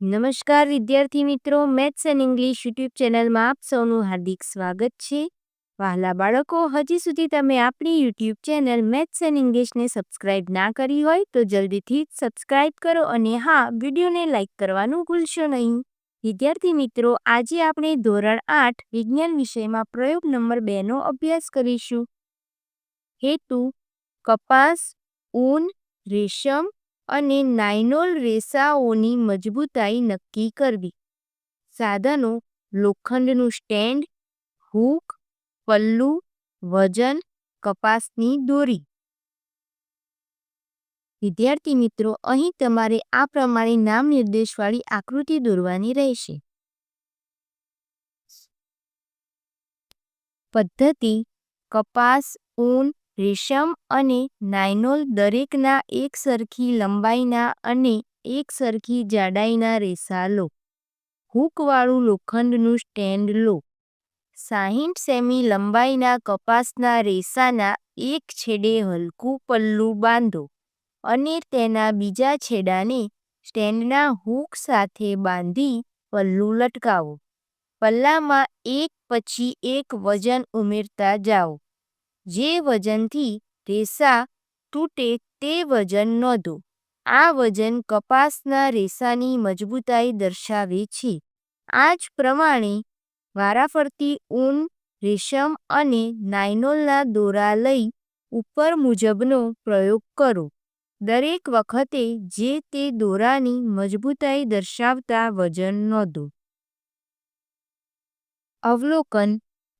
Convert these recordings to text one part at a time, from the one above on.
નમસ્કાર, વિદ્યાર્થી મિત્રો. મેથ્સ એન્ડ ઇંગ્લિશ યુટ્યુબ ચેનલમાં આપ સૌનું હાર્દિક સ્વાગત છે. વહાલા બાળકો, હજી સુધી તમે આપણી યુટ્યુબ ચેનલ મેથ્સ એન્ડ ઇંગ્લિશને સબસ્ક્રાઇબ ના કરી હોય તો જલ્દીથી સબસ્ક્રાઇબ કરો અને હા, વિડીયોને લાઇક કરવાનું ભૂલશો નહીં. વિદ્યાર્થી મિત્રો, આજે આપણે ધોરણ આઠ વિજ્ઞાન વિષયમાં પ્રયોગ નંબર બેનો અભ્યાસ કરીશું. હેતુ, કપાસ, ઊન, રેશમ અને નાયનોલ રેસાઓની મજબૂતાઈ નક્કી કરવી. સાધનો, લોખંડનું સ્ટેન્ડ, હૂક, પલ્લુ, વજન, કપાસની દોરી. વિદ્યાર્થી મિત્રો, અહીં તમારે આ પ્રમાણે નામ નિર્દેશવાળી આકૃતિ દોરવાની રહેશે. પદ્ધતિ, કપાસ, ઊન રેશમ અને નાયલોન દરેકના એકસરખી લંબાઈના અને એકસરખી જાડાઈના રેસા લો. હૂકવાળું લોખંડનું સ્ટેન્ડ લો. સાહીઠ સેમી લંબાઈના કપાસના રેસાના એક છેડે હલકું પલ્લું બાંધો અને તેના બીજા છેડાને સ્ટેન્ડના હૂક સાથે બાંધી પલ્લું લટકાવો. પલ્લામાં એક પછી એક વજન ઉમેરતા જાઓ. જે વજનથી રેસા તૂટે તે વજન નોંધો. આ વજન કપાસના રેસાની મજબૂતાઈ દર્શાવે છે. આ જ પ્રમાણે વારાફરતી ઊન, રેશમ અને નાયલોનના દોરા લઈ ઉપર મુજબનો પ્રયોગ કરો. દરેક વખતે જે તે દોરાની મજબૂતાઈ દર્શાવતા વજન નોંધો. અવલોકન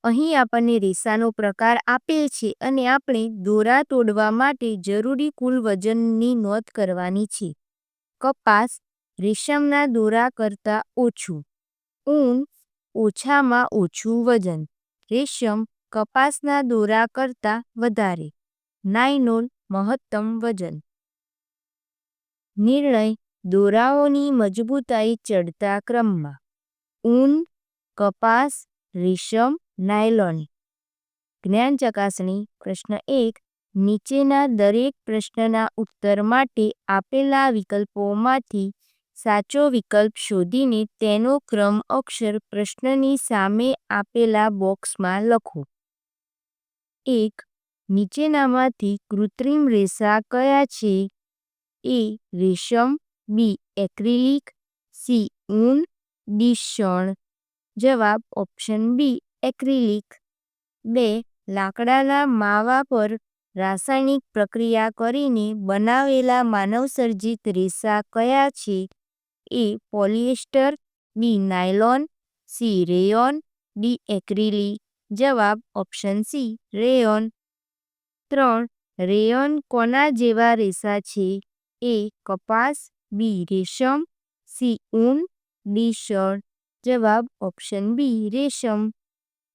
અહીં આપણને રેસાનો પ્રકાર આપેલ છે અને આપણે દોરા તોડવા માટે જરૂરી કુલ વજનની નોંધ કરવાની છે. કપાસ રેશમના દોરા કરતાં ઓછું. ઊન ઓછામાં ઓછું વજન. રેશમ કપાસના દોરા કરતાં વધારે. નાયનોલ મહત્તમ વજન. નિર્ણય દોરાઓની મજબૂતાઈ ચડતા ક્રમમાં. ઊન કપાસ રેશમ નાયલોન. જ્ઞાન ચકાસણી પ્રશ્ન એક, નીચેના દરેક પ્રશ્નના ઉત્તર માટે આપેલા વિકલ્પોમાંથી સાચો વિકલ્પ શોધીને તેનો ક્રમ અક્ષર પ્રશ્નની સામે આપેલા બોક્સમાં લખો. એક, નીચેનામાંથી કૃત્રિમ રેસા કયા છે? એ, રેશમ, બી, એક્રિલિક, સી, ઊન, ડી શણ જવાબ ઓપ્શન બી એક્રિલિક. બે, લાકડાના માવા પર રાસાયણિક પ્રક્રિયા કરીને બનાવેલા માનવસર્જિત રેસા કયા છે? A, polyester, B, nylon, C, rayon, D, acrylic. જવાબ ઓપ્શન સી, રેયોન. ત્રણ, રેયોન કોના જેવા રેસા છે? એ, કપાસ, બી, રેશમ, સી, ઊન, ડી શણ જવાબ ઓપ્શન બી, રેશમ.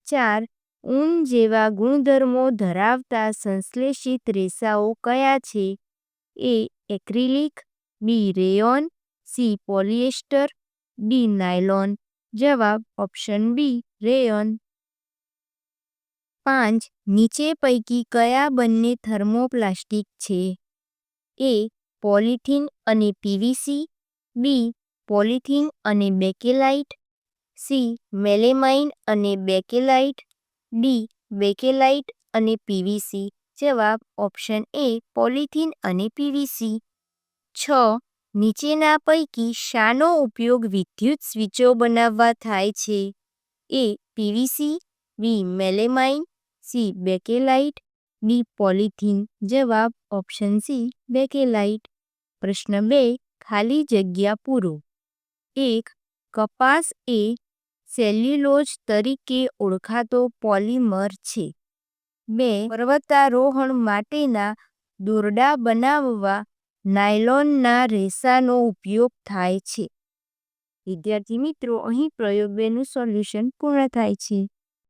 ચાર ઊન જેવા ગુણધર્મો ધરાવતા સંશ્લેષિત રેસાઓ કયા છે? A acrylic, B rayon, C polyester, D nylon. જવાબ ઓપ્શન બી રેયોન. પાંચ, નીચે પૈકી કયા બંને થર્મોપ્લાસ્ટિક છે? એ પોલિથીન અને પીવીસી બી પોલિથીન અને બેકેલાઇટ સી, મેલેમાઇન અને બેકેલાઇટ, ડી, બેકેલાઇટ અને પીવીસી. જવાબ ઓપ્શન એ, પોલિથીન અને પીવીસી. છ, નીચેના પૈકી શાનો ઉપયોગ વિદ્યુત સ્વિચો બનાવવા થાય છે? A, PVC, B, melamine, C, Bakelite, D, polythene. જવાબ ઓપ્શન સી, બેકેલાઇટ. પ્રશ્ન બે, ખાલી જગ્યા પૂરો. એક, કપાસ એ સેલ્યુલોઝ તરીકે ઓળખાતો પોલિમર છે. બે, પર્વતારોહણ માટેના દોરડા બનાવવા નાયલોનના રેસાનો ઉપયોગ થાય છે. વિદ્યાર્થી મિત્રો, અહીં પ્રયોગ બેનું સોલ્યુશન પૂર્ણ થાય છે.